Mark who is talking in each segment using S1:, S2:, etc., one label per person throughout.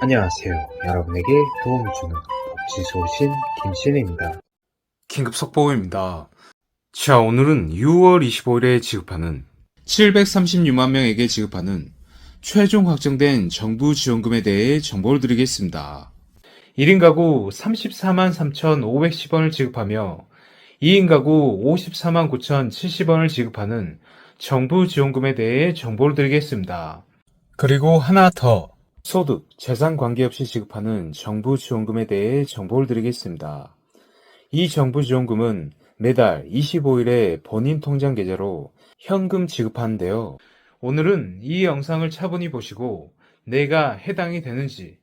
S1: 안녕하세요. 여러분에게 도움을 주는 복지 소 신 김신입니다.
S2: 긴급 속보입니다. 자, 오늘은 6월 25일에 지급하는 736만 명에게 지급하는 최종 확정된 정부 지원금에 대해 정보를 드리겠습니다. 1인 가구 34만 3,510원을 지급하며 2인 가구 54만 9,070원을 지급하는 정부 지원금에 대해 정보를 드리겠습니다. 그리고 하나 더. 소득, 재산 관계없이 지급하는 정부 지원금에 대해 정보를 드리겠습니다. 이 정부 지원금은 매달 25일에 본인 통장 계좌로 현금 지급하는데요. 오늘은 이 영상을 차분히 보시고 내가 해당이 되는지,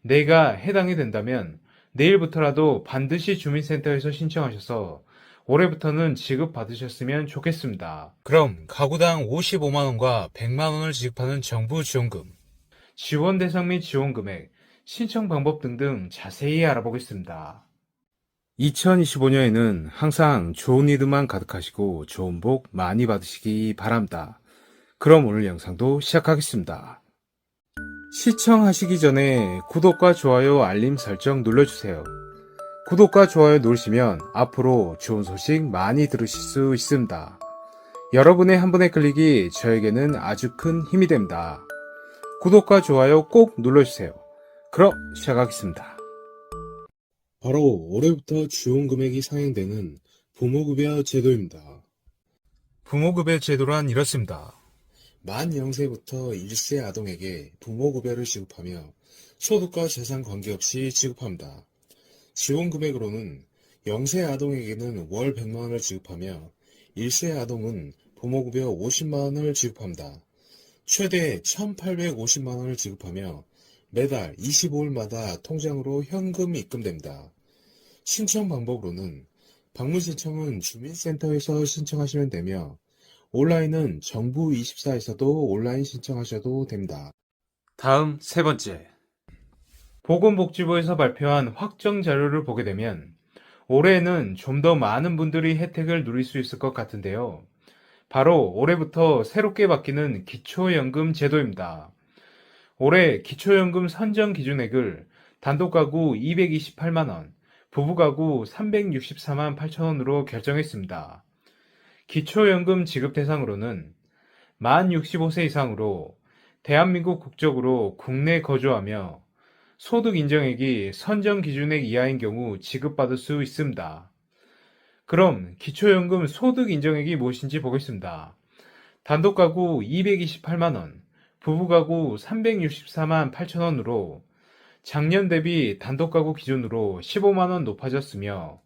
S2: 내가 해당이 된다면 내일부터라도 반드시 주민센터에서 신청하셔서 올해부터는 지급받으셨으면 좋겠습니다. 그럼 가구당 55만원과 100만원을 지급하는 정부 지원금, 지원 대상 및 지원 금액, 신청 방법 등등 자세히 알아보겠습니다. 2025년에는 항상 좋은 일들만 가득하시고 좋은 복 많이 받으시기 바랍니다. 그럼 오늘 영상도 시작하겠습니다. 시청하시기 전에 구독과 좋아요, 알림 설정 눌러주세요. 구독과 좋아요 누르시면 앞으로 좋은 소식 많이 들으실 수 있습니다. 여러분의 한 분의 클릭이 저에게는 아주 큰 힘이 됩니다. 구독과 좋아요 꼭 눌러주세요. 그럼 시작하겠습니다. 바로 올해부터 지원 금액이 상향되는 부모급여 제도입니다. 부모급여 제도란 이렇습니다. 만 0세부터 1세 아동에게 부모급여를 지급하며 소득과 재산 관계없이 지급합니다. 지원 금액으로는 0세 아동에게는 월 100만원을 지급하며 1세 아동은 부모급여 50만원을 지급합니다. 최대 1,850만 원을 지급하며 매달 25일마다 통장으로 현금 입금됩니다. 신청 방법으로는 방문 신청은 주민센터에서 신청하시면 되며 온라인은 정부24에서도 온라인 신청하셔도 됩니다. 다음 세 번째. 보건복지부에서 발표한 확정 자료를 보게 되면 올해에는 좀 더 많은 분들이 혜택을 누릴 수 있을 것 같은데요. 바로 올해부터 새롭게 바뀌는 기초연금 제도입니다. 올해 기초연금 선정 기준액을 단독가구 228만원, 부부가구 364만 8천원으로 결정했습니다. 기초연금 지급 대상으로는 만 65세 이상으로 대한민국 국적으로 국내 거주하며 소득 인정액이 선정 기준액 이하인 경우 지급받을 수 있습니다. 그럼 기초연금 소득 인정액이 무엇인지 보겠습니다. 단독 가구 228만 원, 부부 가구 364만 8천 원으로 작년 대비 단독 가구 기준으로 15만 원 높아졌으며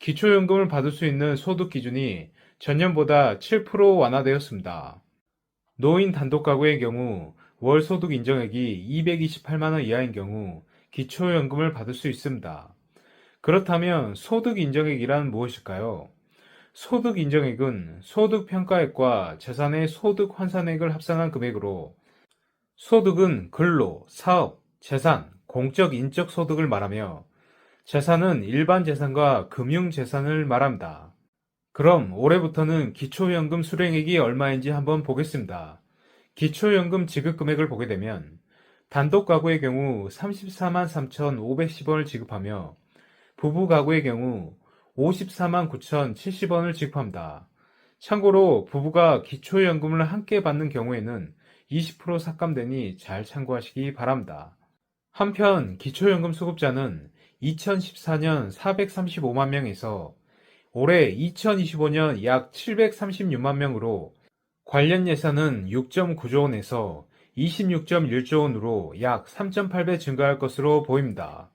S2: 기초연금을 받을 수 있는 소득 기준이 전년보다 7% 완화되었습니다. 노인 단독 가구의 경우 월 소득 인정액이 228만 원 이하인 경우 기초연금을 받을 수 있습니다. 그렇다면 소득 인정액이란 무엇일까요? 소득 인정액은 소득 평가액과 재산의 소득 환산액을 합산한 금액으로 소득은 근로, 사업, 재산, 공적 인적 소득을 말하며 재산은 일반 재산과 금융 재산을 말합니다. 그럼 올해부터는 기초연금 수령액이 얼마인지 한번 보겠습니다. 기초연금 지급 금액을 보게 되면 단독 가구의 경우 34만 3,510원을 지급하며 부부 가구의 경우 54만 9,070원을 지급합니다. 참고로 부부가 기초연금을 함께 받는 경우에는 20% 삭감되니 잘 참고하시기 바랍니다. 한편 기초연금 수급자는 2014년 435만 명에서 올해 2025년 약 736만 명으로 관련 예산은 6.9조 원에서 26.1조 원으로 약 3.8배 증가할 것으로 보입니다.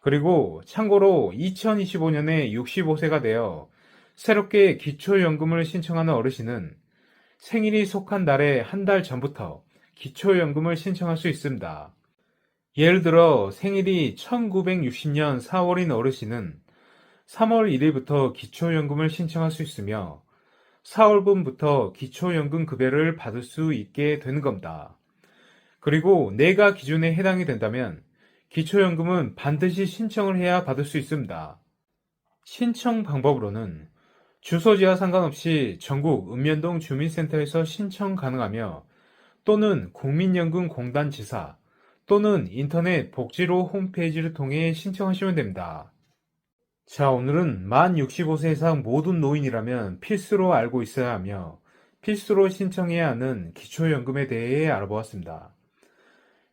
S2: 그리고 참고로 2025년에 65세가 되어 새롭게 기초연금을 신청하는 어르신은 생일이 속한 달의 한 달 전부터 기초연금을 신청할 수 있습니다. 예를 들어 생일이 1960년 4월인 어르신은 3월 1일부터 기초연금을 신청할 수 있으며 4월분부터 기초연금 급여를 받을 수 있게 되는 겁니다. 그리고 내가 기준에 해당이 된다면 기초연금은 반드시 신청을 해야 받을 수 있습니다. 신청 방법으로는 주소지와 상관없이 전국 읍면동 주민센터에서 신청 가능하며 또는 국민연금공단 지사 또는 인터넷 복지로 홈페이지를 통해 신청하시면 됩니다. 자, 오늘은 만 65세 이상 모든 노인이라면 필수로 알고 있어야 하며 필수로 신청해야 하는 기초연금에 대해 알아보았습니다.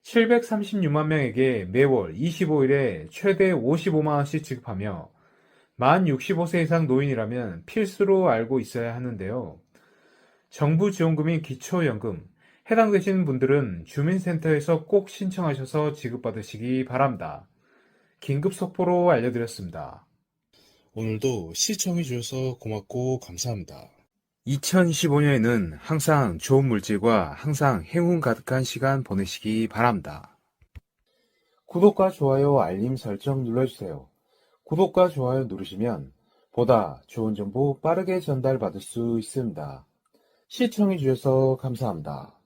S2: 736만 명에게 매월 25일에 최대 55만원씩 지급하며 만 65세 이상 노인이라면 필수로 알고 있어야 하는데요. 정부 지원금인 기초연금, 해당되시는 분들은 주민센터에서 꼭 신청하셔서 지급받으시기 바랍니다. 긴급 속보로 알려드렸습니다. 오늘도 시청해주셔서 고맙고 감사합니다. 2025년에는 항상 좋은 물질과 항상 행운 가득한 시간 보내시기 바랍니다. 구독과 좋아요, 알림 설정 눌러주세요. 구독과 좋아요 누르시면 보다 좋은 정보 빠르게 전달받을 수 있습니다. 시청해주셔서 감사합니다.